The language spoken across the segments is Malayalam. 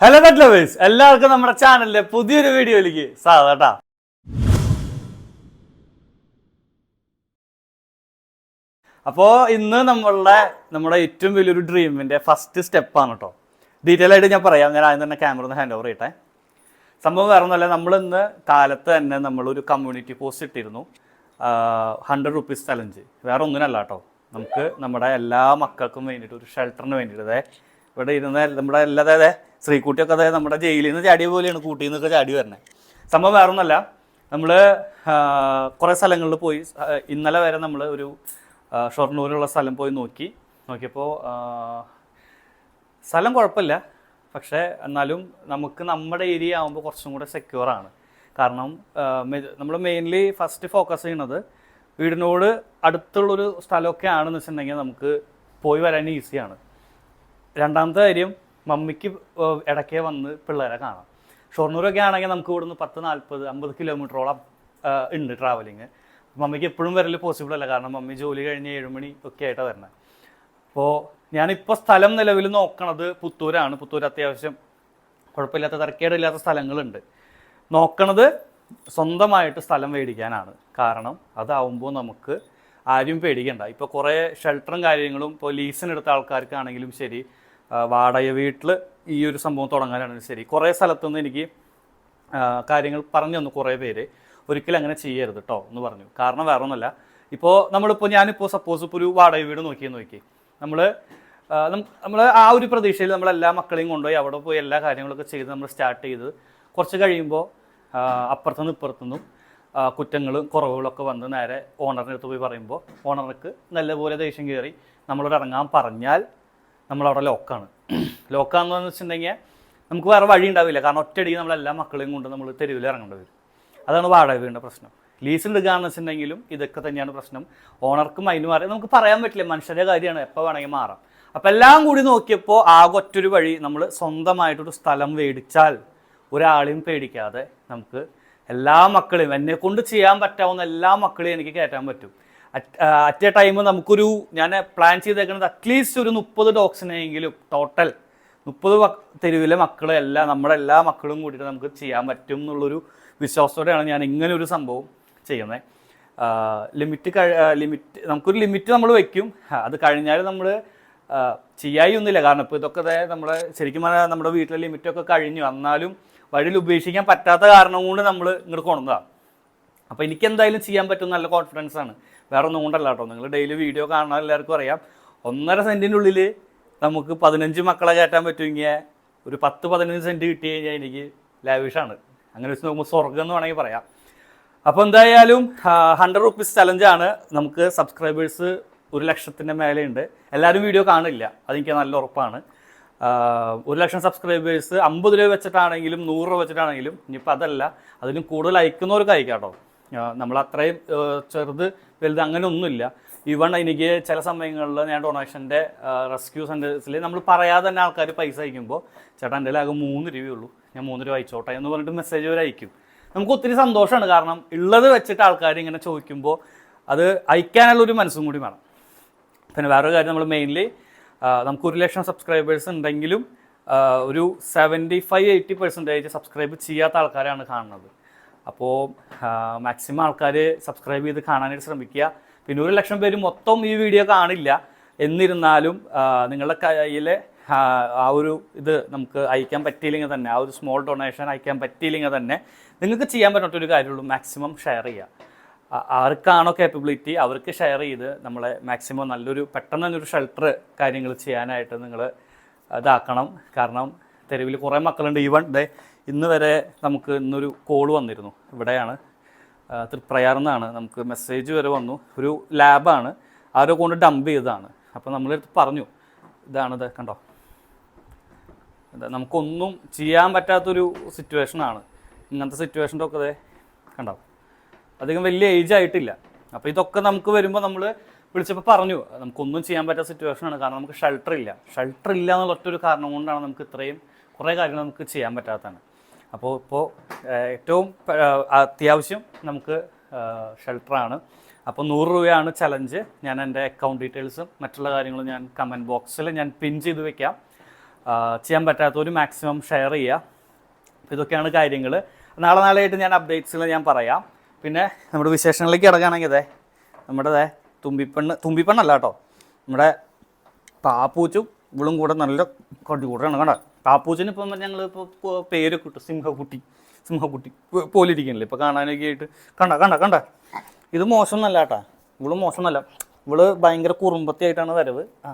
ഹലോ പെറ്റ് ലവേഴ്സ് എല്ലാവർക്കും നമ്മുടെ ചാനലിലെ പുതിയൊരു വീഡിയോയിലേക്ക് സാധാട്ടാ അപ്പോ ഇന്ന് നമ്മളുടെ നമ്മുടെ ഏറ്റവും വലിയൊരു ഡ്രീമിന്റെ ഫസ്റ്റ് സ്റ്റെപ്പാണ് കേട്ടോ ഡീറ്റെയിൽ ആയിട്ട് ഞാൻ പറയാം. ഞാൻ ആദ്യം തന്നെ ക്യാമറ ഒന്ന് ഹാൻഡ് ഓവർ ചെയ്യട്ടെ. സംഭവം വേറെ ഒന്നുമല്ല. നമ്മൾ ഇന്ന് കാലത്ത് തന്നെ നമ്മളൊരു കമ്മ്യൂണിറ്റി പോസ്റ്റ് ഇട്ടിരുന്നു. ഹൺഡ്രഡ് റുപ്പീസ് ചലഞ്ച് വേറെ ഒന്നിനല്ല കേട്ടോ നമുക്ക് നമ്മുടെ എല്ലാ മക്കൾക്കും വേണ്ടിയിട്ട് ഒരു ഷെൽട്ടറിന് വേണ്ടിയിട്ട്. ഇവിടെ ഇരുന്ന നമ്മുടെ എല്ലാ അതായത് ശ്രീകുട്ടിയൊക്കെ അതായത് നമ്മുടെ ജയിലിൽ നിന്ന് ചാടിയ പോലെയാണ് കൂട്ടിയിൽ നിന്നൊക്കെ ചാടി വരുന്നത് സംഭവം വേറെ ഒന്നല്ല നമ്മൾ കുറേ സ്ഥലങ്ങളിൽ പോയി ഇന്നലെ വരെ നമ്മൾ ഒരു ഷൊർണൂരുള്ള സ്ഥലം പോയി നോക്കി. നോക്കിയപ്പോൾ സ്ഥലം കുഴപ്പമില്ല. പക്ഷേ എന്നാലും നമുക്ക് നമ്മുടെ ഏരിയ ആകുമ്പോൾ കുറച്ചും കൂടെ സെക്യൂറാണ് കാരണം നമ്മൾ മെയിൻലി ഫസ്റ്റ് ഫോക്കസ് ചെയ്യുന്നത് വീടിനോട് അടുത്തുള്ളൊരു സ്ഥലമൊക്കെ ആണെന്ന് വെച്ചിട്ടുണ്ടെങ്കിൽ നമുക്ക് പോയി വരാൻ ഈസിയാണ് രണ്ടാമത്തെ കാര്യം മമ്മിക്ക് ഇടയ്ക്ക് വന്ന് പിള്ളേരെ കാണാം. ഷൊർണൂരൊക്കെ ആണെങ്കിൽ നമുക്ക് ഇവിടുന്ന് പത്ത് നാൽപ്പത് അമ്പത് കിലോമീറ്ററോളം ഉണ്ട് ട്രാവലിങ് മമ്മിക്ക് എപ്പോഴും വരൽ പോസിബിൾ അല്ല. കാരണം മമ്മി ജോലി കഴിഞ്ഞ് ഏഴുമണി ഒക്കെ ആയിട്ടാണ് വരുന്നത് അപ്പോൾ ഞാനിപ്പോൾ സ്ഥലം നിലവിൽ നോക്കണത് പുത്തൂരാണ്. പുത്തൂർ അത്യാവശ്യം കുഴപ്പമില്ലാത്ത തിരക്കേടില്ലാത്ത സ്ഥലങ്ങളുണ്ട്. നോക്കണത് സ്വന്തമായിട്ട് സ്ഥലം മേടിക്കാനാണ്. കാരണം അതാവുമ്പോൾ നമുക്ക് ആരും പേടിക്കണ്ട. ഇപ്പോൾ കുറേ ഷെൽട്ടറും കാര്യങ്ങളും ഇപ്പോൾ ലീസിനെടുത്ത ആൾക്കാർക്കാണെങ്കിലും ശരി. വാടക വീട്ടിൽ ഈ ഒരു സംഭവം തുടങ്ങാനാണെങ്കിലും ശരി. കുറേ സ്ഥലത്തുനിന്ന് എനിക്ക് കാര്യങ്ങൾ പറഞ്ഞു തന്നു കുറേ പേര്. ഒരിക്കലും അങ്ങനെ ചെയ്യരുത് കേട്ടോ എന്ന് പറഞ്ഞു. കാരണം വേറെ ഒന്നുമല്ല ഇപ്പോൾ നമ്മളിപ്പോൾ ഞാനിപ്പോൾ സപ്പോസ് ഇപ്പോൾ ഒരു വാടക വീട് നോക്കിയെന്ന് നോക്കി. നമ്മൾ നമ്മൾ ആ ഒരു പ്രതീക്ഷയിൽ നമ്മൾ എല്ലാ മക്കളെയും കൊണ്ടുപോയി അവിടെ പോയി എല്ലാ കാര്യങ്ങളൊക്കെ ചെയ്ത് നമ്മൾ സ്റ്റാർട്ട് ചെയ്ത് കുറച്ച് കഴിയുമ്പോൾ അപ്പുറത്തുനിന്ന് ഇപ്പുറത്തുനിന്നും കുറ്റങ്ങളും കുറവുകളൊക്കെ വന്ന് നേരെ ഓണറിന്റെ അടുത്ത് പോയി പറയുമ്പോൾ ഓണർക്ക് നല്ലപോലെ ദേഷ്യം കയറി നമ്മളോട് ഇറങ്ങാൻ പറഞ്ഞാൽ നമ്മളവിടെ ലോക്കാണ്. ലോക്കാന്ന് വെച്ചിട്ടുണ്ടെങ്കിൽ നമുക്ക് വേറെ വഴി ഉണ്ടാവില്ല. കാരണം ഒറ്റയടിക്ക് നമ്മൾ എല്ലാ മക്കളെയും കൊണ്ട് നമ്മൾ തെരുവിൽ ഇറങ്ങേണ്ടി വരും. അതാണ് വാടക വീടിന്റെ പ്രശ്നം. ലീസ് എടുക്കുകയാണെന്ന് വെച്ചിട്ടുണ്ടെങ്കിലും ഇതൊക്കെ തന്നെയാണ് പ്രശ്നം. ഓണർക്കും അതിന് മാറി. നമുക്ക് പറയാൻ പറ്റില്ല. മനുഷ്യരുടെ കാര്യമാണ്. എപ്പോൾ വേണമെങ്കിൽ മാറാം. അപ്പം എല്ലാം കൂടി നോക്കിയപ്പോൾ ആകെ ഒറ്റൊരു വഴി നമ്മൾ സ്വന്തമായിട്ടൊരു സ്ഥലം മേടിച്ചാൽ ഒരാളെയും പേടിക്കാതെ നമുക്ക് എല്ലാ മക്കളെയും എന്നെ കൊണ്ട് ചെയ്യാൻ പറ്റാവുന്ന എല്ലാ മക്കളെയും എനിക്ക് കയറ്റാൻ പറ്റും. അറ്റ് എ ടൈം നമുക്കൊരു ഞാൻ പ്ലാൻ ചെയ്തേക്കുന്നത് അറ്റ്ലീസ്റ്റ് ഒരു മുപ്പത് ഡോഗ്സിനെങ്കിലും ടോട്ടൽ മുപ്പത് തെരുവിലെ മക്കളെ എല്ലാം നമ്മുടെ എല്ലാ മക്കളും കൂടിയിട്ട് നമുക്ക് ചെയ്യാൻ പറ്റും എന്നുള്ളൊരു വിശ്വാസത്തോടെയാണ് ഞാൻ ഇങ്ങനെ ഒരു സംഭവം ചെയ്യുന്നത് ലിമിറ്റ് ലിമിറ്റ് നമുക്കൊരു ലിമിറ്റ് നമ്മൾ വെക്കും. അത് കഴിഞ്ഞാൽ നമ്മൾ ചെയ്യായി ഒന്നുമില്ല. കാരണം ഇപ്പോൾ ഇതൊക്കെ നമ്മുടെ ശരിക്കും പറഞ്ഞാൽ നമ്മുടെ വീട്ടിലെ ലിമിറ്റൊക്കെ കഴിഞ്ഞു. എന്നാലും വഴിയിൽ ഉപേക്ഷിക്കാൻ പറ്റാത്ത കാരണം കൊണ്ട് നമ്മൾ ഇങ്ങോട്ട് കൊണ്ടുവന്നതാണ് അപ്പോൾ എനിക്ക് എന്തായാലും ചെയ്യാൻ പറ്റും നല്ല കോൺഫിഡൻസ് ആണ്. വേറെ ഒന്നും കൊണ്ടല്ല കേട്ടോ. നിങ്ങൾ ഡെയിലി വീഡിയോ കാണാൻ എല്ലാവർക്കും അറിയാം. ഒന്നര സെന്റിന്റെ ഉള്ളിൽ നമുക്ക് പതിനഞ്ച് മക്കളെ കയറ്റാൻ പറ്റുമെങ്കിൽ ഒരു പത്ത് പതിനഞ്ച് സെന്റ് കിട്ടി കഴിഞ്ഞാൽ എനിക്ക് ലാവിഷാണ് അങ്ങനെ വെച്ച് നോക്കുമ്പോൾ സ്വർഗം എന്ന് വേണമെങ്കിൽ പറയാം. അപ്പോൾ എന്തായാലും ഹൺഡ്രഡ് റുപ്പീസ് ചലഞ്ചാണ് നമുക്ക് സബ്സ്ക്രൈബേഴ്സ് ഒരു ലക്ഷത്തിന്റെ മേലെയുണ്ട്. എല്ലാവരും വീഡിയോ കാണില്ല. അതെനിക്ക് നല്ല ഉറപ്പാണ്. ഒരു ലക്ഷം സബ്സ്ക്രൈബേഴ്സ് അമ്പത് രൂപ വെച്ചിട്ടാണെങ്കിലും നൂറ് രൂപ വെച്ചിട്ടാണെങ്കിലും ഇനിയിപ്പോൾ അതല്ല അതിലും കൂടുതൽ അയക്കുന്നവർക്ക് അയക്കാം കേട്ടോ. നമ്മൾ അത്രയും ചെറുത് വലുത് അങ്ങനെ ഒന്നുമില്ല ഈവൺ എനിക്ക് ചില സമയങ്ങളിൽ ഞാൻ ഡൊണേഷന്റെ റെസ്ക്യൂ സെന്റേഴ്സിൽ നമ്മൾ പറയാതെ തന്നെ ആൾക്കാർ പൈസ അയക്കുമ്പോൾ ചേട്ടാ എന്റെ ആകെ മൂന്ന് രൂപയുള്ളൂ ഞാൻ മൂന്ന് രൂപ അയച്ചോട്ടെ എന്ന് പറഞ്ഞിട്ട് മെസ്സേജ് വരെ അയക്കും. നമുക്ക് ഒത്തിരി സന്തോഷമാണ്. കാരണം ഉള്ളത് വെച്ചിട്ട് ആൾക്കാർ ഇങ്ങനെ ചോദിക്കുമ്പോൾ അത് അയക്കാനുള്ള ഒരു മനസ്സും കൂടി വേണം. പിന്നെ വേറൊരു കാര്യം നമ്മൾ മെയിൻലി നമുക്ക് ഒരു ലക്ഷം സബ്സ്ക്രൈബേഴ്സ് ഉണ്ടെങ്കിലും ഒരു seventy five eighty percentage subscribe ചെയ്യാത്ത ആൾക്കാരാണ് കാണുന്നത്. അപ്പോൾ മാക്സിമം ആൾക്കാർ സബ്സ്ക്രൈബ് ചെയ്ത് കാണാനായിട്ട് ശ്രമിക്കുക. പിന്നെ ഒരു ലക്ഷം പേര് മൊത്തം ഈ വീഡിയോ കാണില്ല. എന്നിരുന്നാലും നിങ്ങളുടെ കയ്യിലെ ആ, ഒരു ഇത് നമുക്ക് അയക്കാൻ പറ്റിയില്ലെങ്കിൽ തന്നെ ആ ഒരു സ്മോൾ ഡൊണേഷൻ അയക്കാൻ പറ്റിയില്ലെങ്കിൽ തന്നെ നിങ്ങൾക്ക് ചെയ്യാൻ പറ്റാത്തൊരു കാര്യമുള്ളൂ. മാക്സിമം ഷെയർ ചെയ്യുക. ആർക്കാണോ കേപ്പബിലിറ്റി അവർക്ക് ഷെയർ ചെയ്ത് നമ്മളെ മാക്സിമം നല്ലൊരു പെട്ടെന്ന് തന്നെ ഒരു ഷെൽട്ടർ കാര്യങ്ങൾ ചെയ്യാനായിട്ട് നിങ്ങൾ ഇതാക്കണം. കാരണം തെരുവിൽ കുറേ മക്കളുണ്ട്. ഈവൺ ദേ ഇന്ന് വരെ നമുക്ക് ഇന്നൊരു കോൾ വന്നിരുന്നു. ഇവിടെയാണ് തൃപ്രയാർന്നാണ് നമുക്ക് മെസ്സേജ് വരെ വന്നു. ഒരു ലാബാണ് ആരോ കൊണ്ട് ഡംപ് ചെയ്തതാണ്. അപ്പോൾ നമ്മളെടുത്ത് പറഞ്ഞു ഇതാണിത് കണ്ടോ? എന്താ നമുക്കൊന്നും ചെയ്യാൻ പറ്റാത്തൊരു സിറ്റുവേഷനാണ് ഇങ്ങനത്തെ സിറ്റുവേഷന്റെ ഒക്കെ ദേ കണ്ടോ? അധികം വലിയ ഏജ് ആയിട്ടില്ല. അപ്പോൾ ഇതൊക്കെ നമുക്ക് വരുമ്പോൾ നമ്മൾ വിളിച്ചപ്പോൾ പറഞ്ഞു നമുക്കൊന്നും ചെയ്യാൻ പറ്റാത്ത സിറ്റുവേഷനാണ് കാരണം നമുക്ക് ഷെൽട്ടർ ഇല്ല. ഷെൽട്ടർ ഇല്ല എന്നുള്ള ഒറ്റൊരു കാരണം കൊണ്ടാണ് നമുക്ക് ഇത്രയും കുറേ കാര്യങ്ങൾ നമുക്ക് ചെയ്യാൻ പറ്റാത്തതാണ്. അപ്പോൾ ഇപ്പോൾ ഏറ്റവും അത്യാവശ്യം നമുക്ക് ഷെൽട്ടറാണ് അപ്പോൾ നൂറ് രൂപയാണ് ചലഞ്ച് ഞാൻ എന്റെ അക്കൗണ്ട് ഡീറ്റെയിൽസും മറ്റുള്ള കാര്യങ്ങളും ഞാൻ കമന്റ് ബോക്സിൽ ഞാൻ പിൻ ചെയ്ത് വെക്കാം. ചെയ്യാൻ പറ്റാത്തവർ മാക്സിമം ഷെയർ ചെയ്യുക ഇതൊക്കെയാണ് കാര്യങ്ങൾ നാളെ നാളെയായിട്ട് ഞാൻ അപ്ഡേറ്റ്സിൽ ഞാൻ പറയാം. പിന്നെ നമ്മുടെ വിശേഷങ്ങളിലേക്ക് ഇറങ്ങുകയാണെങ്കിൽ അതെ നമ്മുടെ തുമ്പിപ്പെണ്ണ് തുമ്പിപ്പെണ്ണല്ല കേട്ടോ. നമ്മുടെ പാപ്പൂച്ചും ഇവളും കൂടെ നല്ല കൊടികൂടാണ് കണ്ട? പാപ്പൂച്ചിന് ഇപ്പം ഞങ്ങൾ ഇപ്പോൾ പേരൊക്കെ ഇട്ടു. സിംഹക്കുട്ടി സിംഹക്കുട്ടി പോലിരിക്കണില്ലേ? ഇപ്പോൾ കാണാനൊക്കെ ആയിട്ട് കണ്ട കണ്ട കണ്ട. ഇത് മോശം എന്നല്ല കേട്ടാ ഇവൾ മോശം എന്നല്ല ഇവൾ ഭയങ്കര കുറുമ്പത്തിയായിട്ടാണ് വരവ്. ആ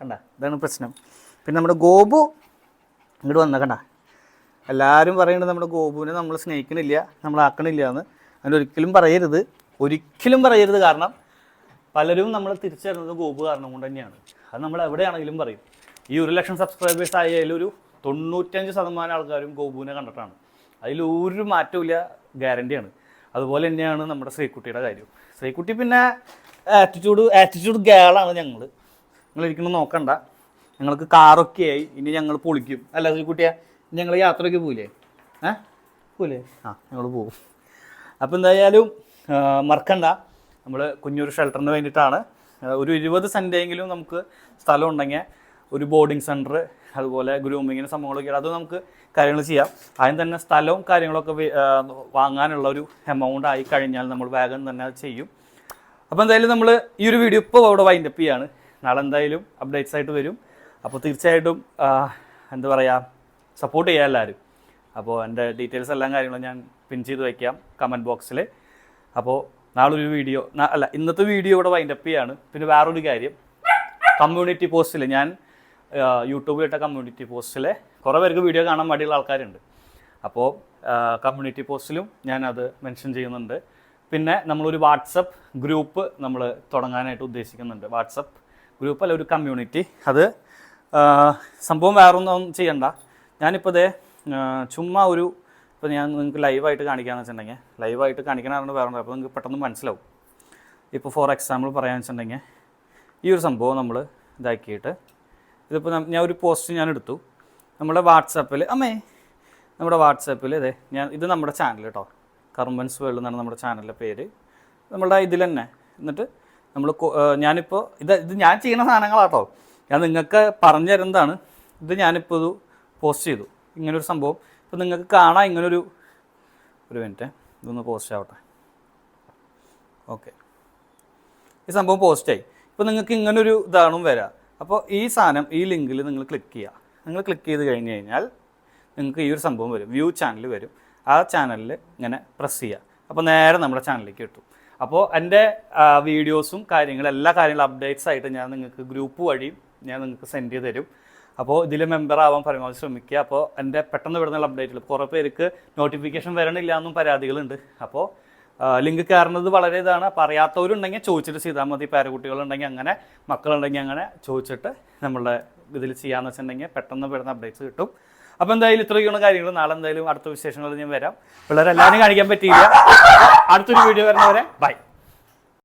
കണ്ട. ഇതാണ് പ്രശ്നം. പിന്നെ നമ്മുടെ ഗോപു ഇങ്ങോട്ട് വന്ന കണ്ട. എല്ലാവരും പറയുന്നത് നമ്മുടെ ഗോപുവിനെ നമ്മൾ സ്നേഹിക്കണില്ല നമ്മൾ ആക്കണില്ല എന്ന്. അതിന് ഒരിക്കലും പറയരുത്. ഒരിക്കലും പറയരുത്. കാരണം പലരും നമ്മൾ തിരിച്ചറിയുന്നത് ഗോപു കാരണം കൊണ്ട് തന്നെയാണ്. അത് നമ്മൾ എവിടെയാണെങ്കിലും പറയും. ഈ ഒരു ലക്ഷം സബ്സ്ക്രൈബേഴ്സ് ആയാലും ഒരു തൊണ്ണൂറ്റഞ്ച് ശതമാനം ആൾക്കാരും ഗോപുവിനെ കണ്ടിട്ടാണ്. അതിൽ ഒരു മാറ്റമില്ല ഗ്യാരണ്ടിയാണ് അതുപോലെ തന്നെയാണ് നമ്മുടെ ശ്രീക്കുട്ടിയുടെ കാര്യം. ശ്രീക്കുട്ടി പിന്നെ ആറ്റിറ്റ്യൂഡ് ആറ്റിറ്റ്യൂഡ് ഗേളാണ് ഞങ്ങൾ നിങ്ങൾ ഇരിക്കുന്നത് നോക്കണ്ട. ഞങ്ങൾക്ക് കാറൊക്കെ ആയി ഇനി ഞങ്ങൾ പൊളിക്കും. അല്ല ശ്രീക്കുട്ടിയാ ഞങ്ങൾ യാത്രയ്ക്ക് പോയില്ലേ ഏ? പോയില്ലേ ആ ഞങ്ങൾ പോകും അപ്പോൾ എന്തായാലും മറക്കണ്ട. നമ്മൾ കുഞ്ഞൊരു ഷെൽട്ടറിന് വേണ്ടിയിട്ടാണ്. ഒരു ഇരുപത് സെന്റെങ്കിലും നമുക്ക് സ്ഥലം ഉണ്ടെങ്കിൽ ഒരു ബോർഡിംഗ് സെന്റർ അതുപോലെ ഗ്രൂമിങ്ങിന് സംഭവങ്ങളൊക്കെ അത് നമുക്ക് കാര്യങ്ങൾ ചെയ്യാം. ആദ്യം തന്നെ സ്ഥലവും കാര്യങ്ങളൊക്കെ വാങ്ങാനുള്ള ഒരു എമൗണ്ട് ആയി കഴിഞ്ഞാൽ നമ്മൾ വേഗം തന്നെ അത് ചെയ്യും. അപ്പോൾ എന്തായാലും നമ്മൾ ഈ ഒരു വീഡിയോ ഇപ്പോൾ അവിടെ വൈൻഡപ്പ് ചെയ്യാണ്. നാളെ എന്തായാലും അപ്ഡേറ്റ്സ് ആയിട്ട് വരും. അപ്പോൾ തീർച്ചയായിട്ടും എന്താ പറയുക സപ്പോർട്ട് ചെയ്യാം എല്ലാവരും അപ്പോൾ എന്റെ ഡീറ്റെയിൽസ് എല്ലാം കാര്യങ്ങളും ഞാൻ പിൻ ചെയ്ത് വയ്ക്കാം കമന്റ് ബോക്സിൽ അപ്പോൾ നാളെ ഒരു വീഡിയോ അല്ല ഇന്നത്തെ വീഡിയോ ഇവിടെ വൈൻഡപ്പ് ചെയ്യാണ്. പിന്നെ വേറൊരു കാര്യം കമ്മ്യൂണിറ്റി പോസ്റ്റിൽ ഞാൻ യൂട്യൂബിൽ ഇട്ട കമ്മ്യൂണിറ്റി പോസ്റ്റിലെ കുറേ പേർക്ക് വീഡിയോ കാണാൻ മടിയുള്ള ആൾക്കാരുണ്ട്. അപ്പോൾ കമ്മ്യൂണിറ്റി പോസ്റ്റിലും ഞാനത് മെൻഷൻ ചെയ്യുന്നുണ്ട്. പിന്നെ നമ്മളൊരു വാട്സപ്പ് ഗ്രൂപ്പ് നമ്മൾ തുടങ്ങാനായിട്ട് ഉദ്ദേശിക്കുന്നുണ്ട്. വാട്സപ്പ് ഗ്രൂപ്പ് അല്ല ഒരു കമ്മ്യൂണിറ്റി അത് സംഭവം വേറൊന്നും ചെയ്യണ്ട. ഞാനിപ്പോൾ ഇതേ ചുമ്മാ ഒരു ഇപ്പോൾ ഞാൻ നിങ്ങൾക്ക് ലൈവായിട്ട് കാണിക്കാന്ന് വെച്ചിട്ടുണ്ടെങ്കിൽ ലൈവായിട്ട് കാണിക്കണമെന്ന് വേറെ അപ്പോൾ നിങ്ങൾക്ക് പെട്ടെന്ന് മനസ്സിലാവും. ഇപ്പോൾ ഫോർ എക്സാമ്പിൾ പറയാന്ന് വെച്ചിട്ടുണ്ടെങ്കിൽ ഈ ഒരു സംഭവം നമ്മൾ ഇതാക്കിയിട്ട് ഇതിപ്പോൾ ഞാൻ ഒരു പോസ്റ്റ് ഞാൻ എടുത്തു. നമ്മുടെ വാട്സാപ്പിൽ അമ്മേ നമ്മുടെ വാട്സാപ്പിൽ ഇതേ ഞാൻ ഇത് നമ്മുടെ ചാനൽ കേട്ടോ കർമ്മൻസ് വേൾഡ് എന്നാണ് നമ്മുടെ ചാനലിന്റെ പേര്. നമ്മളുടെ ഇതിൽ തന്നെ. എന്നിട്ട് നമ്മൾ ഞാനിപ്പോൾ ഇത് ഇത് ഞാൻ ചെയ്യുന്ന സാധനങ്ങളാട്ടോ. ഞാൻ നിങ്ങൾക്ക് പറഞ്ഞു തരുന്നതാണ് ഇത് ഞാനിപ്പോൾ ഇത് പോസ്റ്റ് ചെയ്തു. ഇങ്ങനൊരു സംഭവം. ഇപ്പോൾ നിങ്ങൾക്ക് കാണാം ഇങ്ങനൊരു ഒരു മിനിറ്റ് ഇതൊന്ന് പോസ്റ്റ് ആവട്ടെ. ഓക്കെ ഈ സംഭവം പോസ്റ്റായി ഇപ്പോൾ നിങ്ങൾക്ക് ഇങ്ങനൊരു ഇതാണ് വരാം. അപ്പോൾ ഈ സാധനം ഈ ലിങ്കിൽ നിങ്ങൾ ക്ലിക്ക് ചെയ്യുക. നിങ്ങൾ ക്ലിക്ക് ചെയ്ത് കഴിഞ്ഞ് കഴിഞ്ഞാൽ നിങ്ങൾക്ക് ഈ ഒരു സംഭവം വരും. വ്യൂ ചാനൽ വരും. ആ ചാനലിൽ ഇങ്ങനെ പ്രസ് ചെയ്യുക. അപ്പോൾ നേരെ നമ്മുടെ ചാനലിലേക്ക് കിട്ടും. അപ്പോൾ എന്റെ വീഡിയോസും കാര്യങ്ങളും എല്ലാ കാര്യങ്ങളും അപ്ഡേറ്റ്സ് ആയിട്ട് ഞാൻ നിങ്ങൾക്ക് ഗ്രൂപ്പ് വഴിയും ഞാൻ നിങ്ങൾക്ക് സെൻഡ് ചെയ്ത് തരും. അപ്പോൾ ഇതിൽ മെമ്പർ ആവാൻ പരമാവധി ശ്രമിക്കുക. അപ്പോൾ എന്റെ പെട്ടെന്ന് വിടുന്ന അപ്ഡേറ്റുകൾ കുറേ പേർക്ക് നോട്ടിഫിക്കേഷൻ വരണില്ല എന്നും പരാതികളുണ്ട്. അപ്പോൾ ലിങ്ക് കയറുന്നത് വളരെ ഇതാണ്. അപ്പോൾ അറിയാത്തവരുണ്ടെങ്കിൽ ചോദിച്ചിട്ട് ചെയ്താൽ മതി. പേരക്കുട്ടികളുണ്ടെങ്കിൽ അങ്ങനെ മക്കളുണ്ടെങ്കിൽ അങ്ങനെ ചോദിച്ചിട്ട് നമ്മളുടെ ഇതിൽ ചെയ്യാന്ന് വെച്ചിട്ടുണ്ടെങ്കിൽ പെട്ടെന്ന് വരുന്ന അപ്ഡേറ്റ്സ് കിട്ടും. അപ്പോൾ എന്തായാലും ഇത്രയൊക്കെയുള്ള കാര്യങ്ങൾ. നാളെ എന്തായാലും അടുത്ത വിശേഷങ്ങളിൽ ഞാൻ വരാം. പിള്ളേരെല്ലാവരും കാണിക്കാൻ പറ്റിയില്ല. അടുത്തൊരു വീഡിയോ വരുന്നവരെ ബൈ